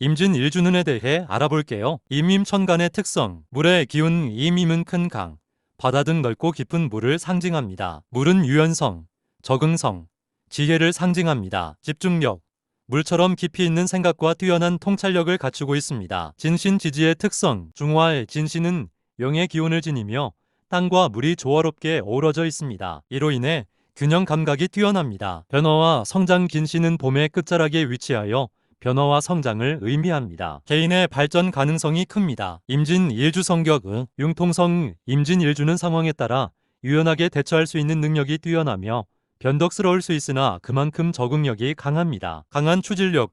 임진 일주는에 대해 알아볼게요. 임임천간의 특성, 물의 기운 임임은 큰 강, 바다 등 넓고 깊은 물을 상징합니다. 물은 유연성, 적응성, 지혜를 상징합니다. 집중력, 물처럼 깊이 있는 생각과 뛰어난 통찰력을 갖추고 있습니다. 진신 지지의 특성, 중화의 진신은 영의 기운을 지니며 땅과 물이 조화롭게 어우러져 있습니다. 이로 인해 균형 감각이 뛰어납니다. 변화와 성장 긴신은 봄의 끝자락에 위치하여 변화와 성장을 의미합니다. 개인의 발전 가능성이 큽니다. 임진 일주 성격은 융통성 임진 일주는 상황에 따라 유연하게 대처할 수 있는 능력이 뛰어나며 변덕스러울 수 있으나 그만큼 적응력이 강합니다. 강한 추진력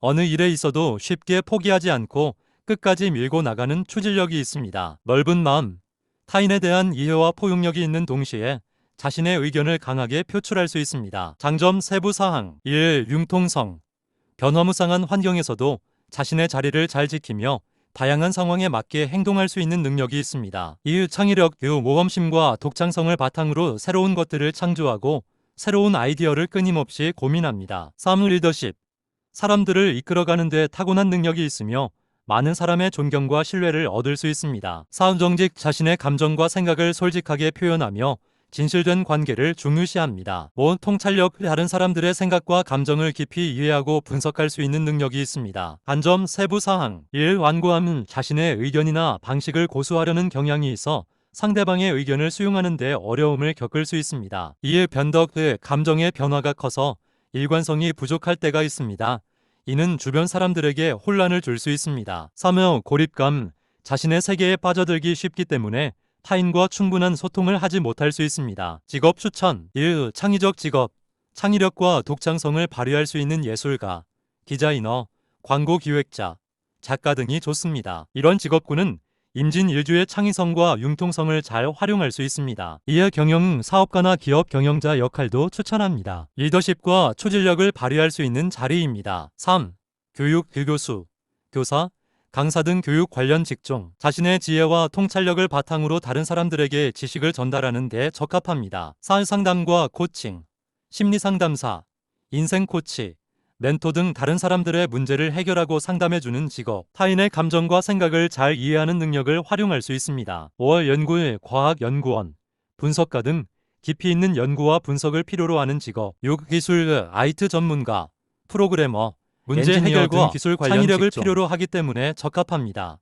어느 일에 있어도 쉽게 포기하지 않고 끝까지 밀고 나가는 추진력이 있습니다. 넓은 마음 타인에 대한 이해와 포용력이 있는 동시에 자신의 의견을 강하게 표출할 수 있습니다. 장점 세부 사항 1. 융통성 변화무쌍한 환경에서도 자신의 자리를 잘 지키며 다양한 상황에 맞게 행동할 수 있는 능력이 있습니다. 이후 창의력, 그 모험심과 독창성을 바탕으로 새로운 것들을 창조하고 새로운 아이디어를 끊임없이 고민합니다. 3. 리더십 사람들을 이끌어가는 데 타고난 능력이 있으며 많은 사람의 존경과 신뢰를 얻을 수 있습니다. 사후 정직 자신의 감정과 생각을 솔직하게 표현하며 진실된 관계를 중요시합니다. 온 통찰력 다른 사람들의 생각과 감정을 깊이 이해하고 분석할 수 있는 능력이 있습니다. 단점 세부 사항 1. 완고함은 자신의 의견이나 방식을 고수하려는 경향이 있어 상대방의 의견을 수용하는 데 어려움을 겪을 수 있습니다. 이에 변덕 의 감정의 변화가 커서 일관성이 부족할 때가 있습니다. 이는 주변 사람들에게 혼란을 줄 수 있습니다. 3. 고립감 자신의 세계에 빠져들기 쉽기 때문에 타인과 충분한 소통을 하지 못할 수 있습니다. 직업 추천 1. 창의적 직업 창의력과 독창성을 발휘할 수 있는 예술가, 디자이너, 광고 기획자, 작가 등이 좋습니다. 이런 직업군은 임진 일주의 창의성과 융통성을 잘 활용할 수 있습니다. 이에 경영, 사업가나 기업 경영자 역할도 추천합니다. 리더십과 추진력을 발휘할 수 있는 자리입니다. 3. 교육, 교교수, 교사, 강사 등 교육 관련 직종, 자신의 지혜와 통찰력을 바탕으로 다른 사람들에게 지식을 전달하는 데 적합합니다. 사회 상담과 코칭, 심리 상담사, 인생 코치, 멘토 등 다른 사람들의 문제를 해결하고 상담해주는 직업, 타인의 감정과 생각을 잘 이해하는 능력을 활용할 수 있습니다. 5월 연구의 과학연구원, 분석가 등 깊이 있는 연구와 분석을 필요로 하는 직업, 요기술 IT 전문가, 프로그래머, 문제 해결과 등 기술 관련 창의력을 직종. 필요로 하기 때문에 적합합니다.